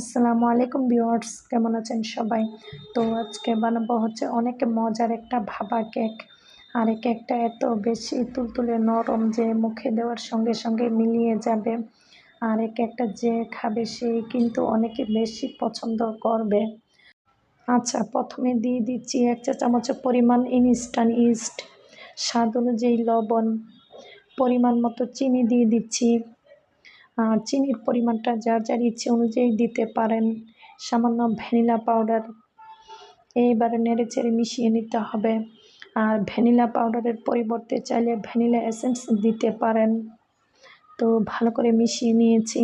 আসসালামু আলাইকুম ভিউয়ার্স, কেমন আছেন সবাই? তো আজকে বানাবো হচ্ছে অনেক মজার একটা ভাবা কেক। আর এই কেকটা এত বেশি তুলতুলে নরম যে মুখে দেওয়ার সঙ্গে সঙ্গে মিলিয়ে যাবে। আর এই কেকটা যে খাবে সে কিন্তু অনেকে বেশি পছন্দ করবে। আচ্ছা প্রথমে দিয়ে দিচ্ছি এক চা চামচের পরিমাণ ইনস্ট্যান্ট ইস্ট, স্বাদ অনুযায়ী লবণ, পরিমাণ মতো চিনি দিয়ে দিচ্ছি। চিনির পরিমাণটা যার যার ইচ্ছে অনুযায়ী দিতে পারেন। সামান্য ভ্যানিলা পাউডার এইবারে নেড়ে চেড়ে মিশিয়ে নিতে হবে। আর ভ্যানিলা পাউডারের পরিবর্তে চাইলে ভ্যানিলা এসেন্স দিতে পারেন। তো ভালো করে মিশিয়ে নিয়েছি।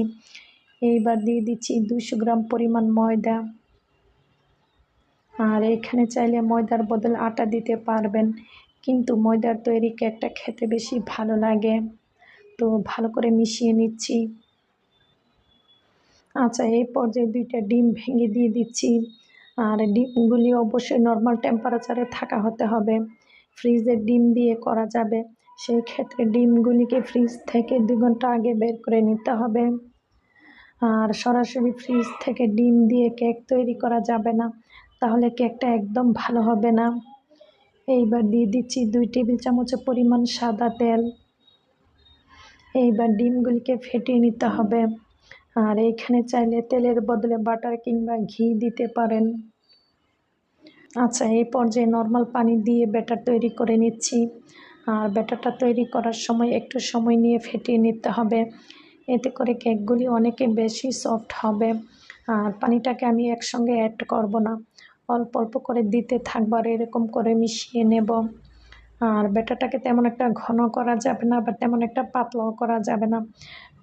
এইবার দিয়ে দিচ্ছি দুশো গ্রাম পরিমাণ ময়দা। আর এখানে চাইলে ময়দার বদলে আটা দিতে পারবেন। কিন্তু ময়দার তৈরি কেকটা খেতে বেশি ভালো লাগে। তো ভালো করে মিশিয়ে নিচ্ছি। আচ্ছা এই পর্যায়ে দুইটা ডিম ভেঙে দিয়ে দিচ্ছি, আর ডিমগুলি অবশ্যই নর্মাল টেম্পারেচারে থাকা হতে হবে। ফ্রিজের ডিম দিয়ে করা যাবে। সেই ক্ষেত্রে ডিমগুলিকে ফ্রিজ থেকে দু ঘণ্টা আগে বের করে নিতে হবে। আর সরাসরি ফ্রিজ থেকে ডিম দিয়ে কেক তৈরি করা যাবে না, তাহলে কেকটা একদম ভালো হবে না। এইবার দিয়ে দিচ্ছি দুই টেবিল চামচের পরিমাণ সাদা তেল। এইবার ডিমগুলিকে ফেটিয়ে নিতে হবে। আর এইখানে চাইলে তেলের বদলে বাটার কিংবা ঘি দিতে পারেন। আচ্ছা এই পর্যায়ে নর্মাল পানি দিয়ে ব্যাটার তৈরি করে নিচ্ছি। আর ব্যাটারটা তৈরি করার সময় একটু সময় নিয়ে ফেটিয়ে নিতে হবে। এতে করে কেকগুলি অনেকে বেশি সফট হবে। আর পানিটাকে আমি একসঙ্গে অ্যাড করব না। অল্প অল্প করে দিতে থাকবার এরকম করে মিশিয়ে নেব। আর ব্যাটারটাকে তেমন একটা ঘন করা যাবে না বা তেমন একটা পাতলাও করা যাবে না।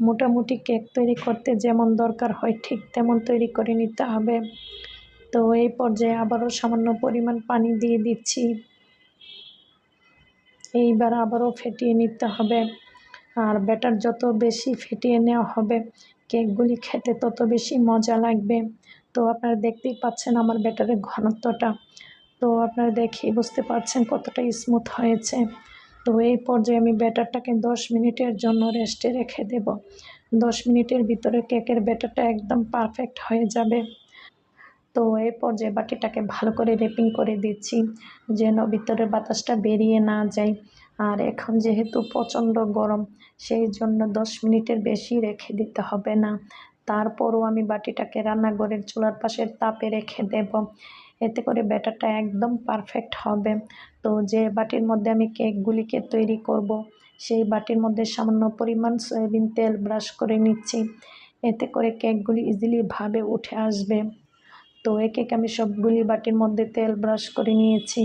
মোটামুটি কেক তৈরি করতে যেমন দরকার হয়, ঠিক তেমন তৈরি করে নিতে হবে। তো এই পর্যায়ে আবারও সামান্য পরিমাণ পানি দিয়ে দিচ্ছি। এইবার আবারও ফেটিয়ে নিতে হবে। আর ব্যাটার যত বেশি ফেটিয়ে নেওয়া হবে কেকগুলি খেতে তত বেশি মজা লাগবে। তো আপনারা দেখতেই পাচ্ছেন আমার ব্যাটারের ঘনত্বটা। তো আপনারা দেখেই বুঝতে পারছেন কতটা স্মুথ হয়েছে। তো এই পর্যায়ে আমি ব্যাটারটাকে দশ মিনিটের জন্য রেস্টে রেখে দেব। দশ মিনিটের ভিতরে কেকের ব্যাটারটা একদম পারফেক্ট হয়ে যাবে। তো এই পর্যায়ে বাটিটাকে ভালো করে রেপিং করে দিচ্ছি, যেন ভিতরের বাতাসটা বেরিয়ে না যায়। আর এখন যেহেতু প্রচণ্ড গরম, সেই জন্য দশ মিনিটের বেশি রেখে দিতে হবে না। তারপরও আমি বাটিটাকে রান্নাঘরের চুলার পাশের তাপে রেখে দেব। এতে করে ব্যাটারটা একদম পারফেক্ট হবে। তো যে বাটির মধ্যে আমি কেকগুলিকে তৈরি করব, সেই বাটির মধ্যে সামান্য পরিমাণ সয়াবিন তেল ব্রাশ করে নিচ্ছি। এতে করে কেকগুলি ইজিলিভাবে উঠে আসবে। তো এই কেক আমি সবগুলি বাটির মধ্যে তেল ব্রাশ করে নিয়েছি।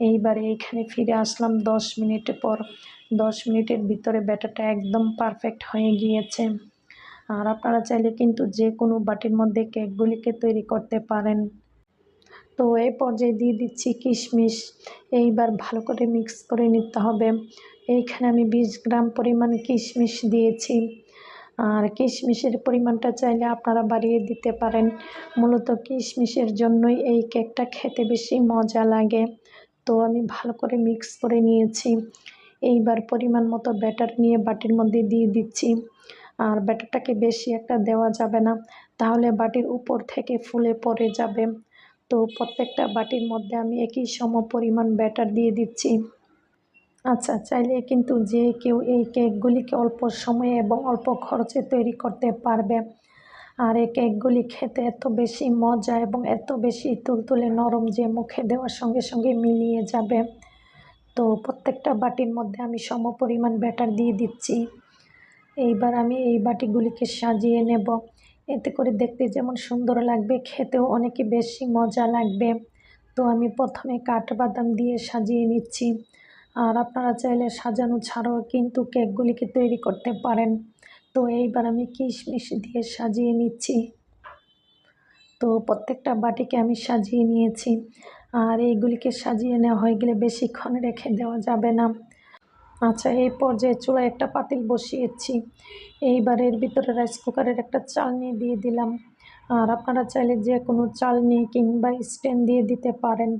এইবারে এখানে ফিরে আসলাম দশ মিনিট পর। দশ মিনিটের ভিতরে ব্যাটারটা একদম পারফেক্ট হয়ে গিয়েছে। আর আপনারা চাইলে কিন্তু যে কোনো বাটির মধ্যে কেকগুলিকে তৈরি করতে পারেন। তো এই পর্যায়ে দিয়ে দিচ্ছি কিশমিশ। এইবার ভালো করে মিক্স করে নিতে হবে। এইখানে আমি বিশ গ্রাম পরিমাণ কিশমিশ দিয়েছি। আর কিশমিশের পরিমাণটা চাইলে আপনারা বাড়িয়ে দিতে পারেন। মূলত কিশমিশের জন্যই এই কেকটা খেতে বেশি মজা লাগে। তো আমি ভালো করে মিক্স করে নিয়েছি। এইবার পরিমাণ মতো ব্যাটার নিয়ে বাটির মধ্যে দিয়ে দিচ্ছি। আর ব্যাটারটাকে বেশি একটা দেওয়া যাবে না। তাহলে বাটির উপর থেকে ফুলে পড়ে যাবে। তো প্রত্যেকটা বাটির মধ্যে আমি একই সম পরিমাণ ব্যাটার দিয়ে দিচ্ছি। আচ্ছা চাইলে কিন্তু যে কেউ এই কেকগুলিকে অল্প সময়ে এবং অল্প খরচে তৈরি করতে পারবে। আর এই কেকগুলি খেতে এত বেশি মজা এবং এত বেশি তুলতুলে নরম যে মুখে দেওয়ার সঙ্গে সঙ্গে মিলিয়ে যাবে। তো প্রত্যেকটা বাটির মধ্যে আমি সম পরিমাণ ব্যাটার দিয়ে দিচ্ছি। এইবার আমি এই বাটিগুলিকে সাজিয়ে নেব। এতে করে দেখতে যেমন সুন্দর লাগবে, খেতেও অনেকে বেশি মজা লাগবে। তো আমি প্রথমে কাঠবাদাম দিয়ে সাজিয়ে নিচ্ছি। আর আপনারা চাইলে সাজানো ছাড়াও কিন্তু কেকগুলিকে তৈরি করতে পারেন। তো এইবার আমি কিশমিশ দিয়ে সাজিয়ে নিচ্ছি। তো প্রত্যেকটা বাটিকে আমি সাজিয়ে নিয়েছি। আর এইগুলিকে সাজিয়ে নেওয়া হয়ে গেলে বেশিক্ষণ রেখে দেওয়া যাবে না। আচ্ছা এই পর্যায়ে চুলায় একটা পাতিল বসিয়েছি। এইবার এর ভিতরে রাইস কুকারের একটা চালনি দিয়ে দিলাম। আর আপনারা চাইলে যে কোনো চালনি কিংবা স্ট্যান্ড দিয়ে দিতে পারেন।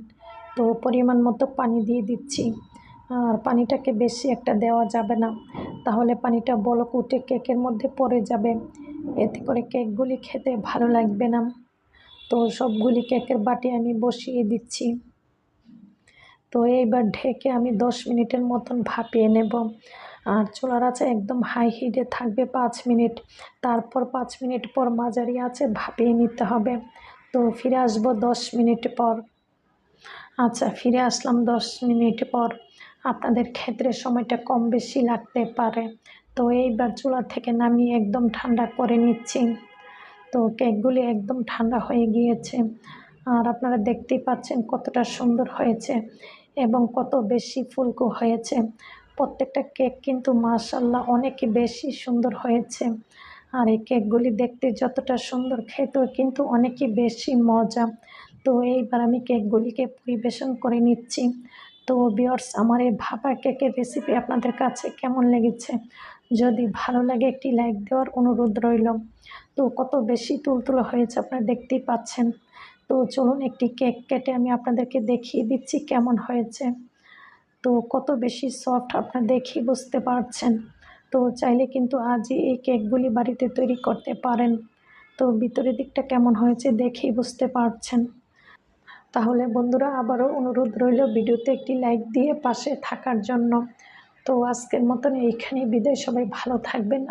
তো পরিমাণ মতো পানি দিয়ে দিচ্ছি। আর পানিটাকে বেশি একটা দেওয়া যাবে না। তাহলে পানিটা বলক উঠে কেকের মধ্যে পড়ে যাবে। এতে করে কেকগুলি খেতে ভালো লাগবে না। তো সবগুলি কেকের বাটি আমি বসিয়ে দিচ্ছি। তো এইবার ঢেকে আমি দশ মিনিটের মতন ভাপিয়ে নেব। আর চুলার আছে একদম হাই হিটে থাকবে পাঁচ মিনিট। তারপর পাঁচ মিনিট পর মাঝারি আছে ভাপিয়ে নিতে হবে। তো ফিরে আসব দশ মিনিট পর। আচ্ছা ফিরে আসলাম দশ মিনিট পর। আপনাদের ক্ষেত্রে সময়টা কম বেশি লাগতে পারে। তো এইবার চুলা থেকে নামিয়ে একদম ঠান্ডা করে নিচ্ছি। তো কেকগুলি একদম ঠান্ডা হয়ে গিয়েছে। আর আপনারা দেখতেই পাচ্ছেন কতটা সুন্দর হয়েছে। এবং কত বেশি ফুলকো হয়েছে। প্রত্যেকটা কেক কিন্তু মাশাল্লাহ অনেক বেশি সুন্দর হয়েছে। আর এই কেকগুলি দেখতে যতটা সুন্দর, খেতেও কিন্তু অনেকই বেশি মজা। তো এইবার আমি কেকগুলিকে পরিবেশন করে নিচ্ছি। তো বিয়ার্স আমার এই ভাপা কেকের রেসিপি আপনাদের কাছে কেমন লেগেছে? যদি ভালো লাগে একটি লাইক দেওয়ার অনুরোধ রইল। তো কত বেশি তুলতুলো হয়েছে আপনারা দেখতেই পাচ্ছেন। তো চলুন একটি কেক কেটে আমি আপনাদেরকে দেখিয়ে দিচ্ছি কেমন হয়েছে। তো কত বেশি সফট আপনারা দেখেই বুঝতে পারছেন। তো চাইলে কিন্তু আজই এই কেকগুলি বাড়িতে তৈরি করতে পারেন। তো ভিতরের দিকটা কেমন হয়েছে দেখেই বুঝতে পারছেন। তাহলে বন্ধুরা, আবারও অনুরোধ রইল ভিডিওতে একটি লাইক দিয়ে পাশে থাকার জন্য। তো আজকের মতন এইখানেই বিদায়। সবাই ভালো থাকবেন।